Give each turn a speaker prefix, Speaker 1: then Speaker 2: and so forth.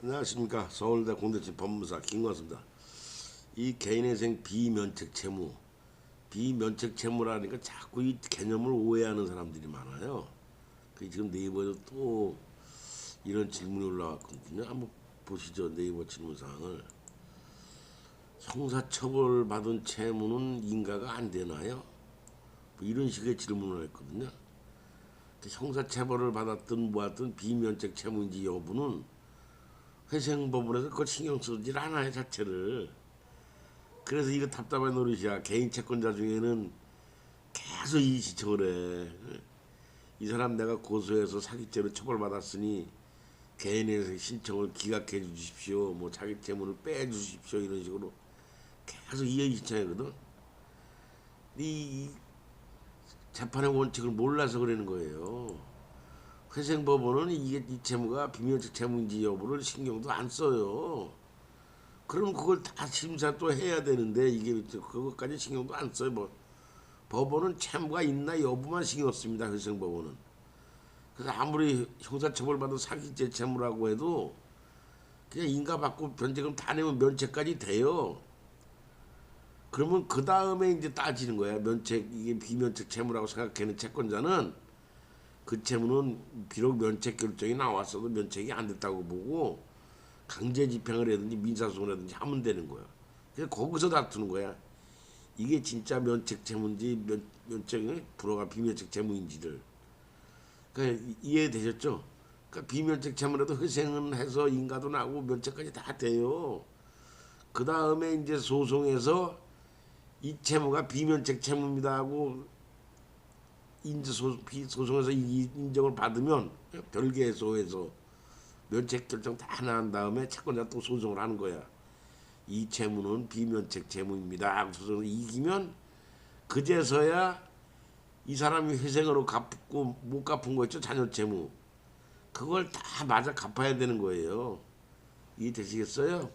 Speaker 1: 안녕하십니까 서울대 공대치 법무사 김광수입니다. 이 개인회생 비면책 채무, 비면책 채무라니까 자꾸 이 개념을 오해하는 사람들이 많아요. 그 지금 네이버에도 또 이런 질문이 올라왔거든요. 한번 보시죠 네이버 질문 사항을. 형사처벌 받은 채무는 인가가 안 되나요? 뭐 이런 식의 질문을 했거든요. 형사처벌을 받았든 뭐하든 비면책 채무인지 여부는 회생법원에서 그걸 신경 쓰질 않아요 자체를. 그래서 이거 답답한 노릇이야. 개인 채권자 중에는 계속 이 시청을 해 이 사람 내가 고소해서 사기죄로 처벌받았으니 개인의 신청을 기각해 주십시오. 뭐 자기 채무를 빼 주십시오. 이런 식으로 계속 이의 신청하거든. 이, 이 재판의 원칙을 몰라서 그러는 거예요 회생법원은 이게 이 채무가 비면책 채무인지 여부를 신경도 안 써요. 그럼 그걸 다 심사 또 해야 되는데 이게 그것까지 신경도 안 써요. 뭐 법원은 채무가 있나 여부만 신경 씁니다. 회생법원은. 그래서 아무리 형사처벌받은 사기죄 채무라고 해도 그냥 인가받고 변제금 다 내면 면책까지 돼요. 그러면 그 다음에 이제 따지는 거야. 면책 이게 비면책 채무라고 생각하는 채권자는 그 채무는 비록 면책 결정이 나왔어도 면책이 안 됐다고 보고 강제 집행을 하든지 민사소송을 하든지 하면 되는 거야. 그래서 거기서 다투는 거야. 이게 진짜 면책 채무인지 면, 면책이 불허가 비면책 채무인지를. 그러니까 이- 이해되셨죠? 그러니까 비면책 채무라도 회생은 해서 인가도 나고 면책까지 다 돼요. 그 다음에 이제 소송에서 이 채무가 비면책 채무입니다 하고 인지 소, 비- 소송에서 이 인정을 받으면 별개소에서 면책 결정 다난 다음에 채권자 또 소송을 하는 거야. 이 채무는 비면책 채무입니다. 하고 소송을 이기면 그제서야 이 사람이 회생으로 갚고 못 갚은 거 있죠 자녀 채무. 그걸 다 맞아 갚아야 되는 거예요. 이해 되시겠어요?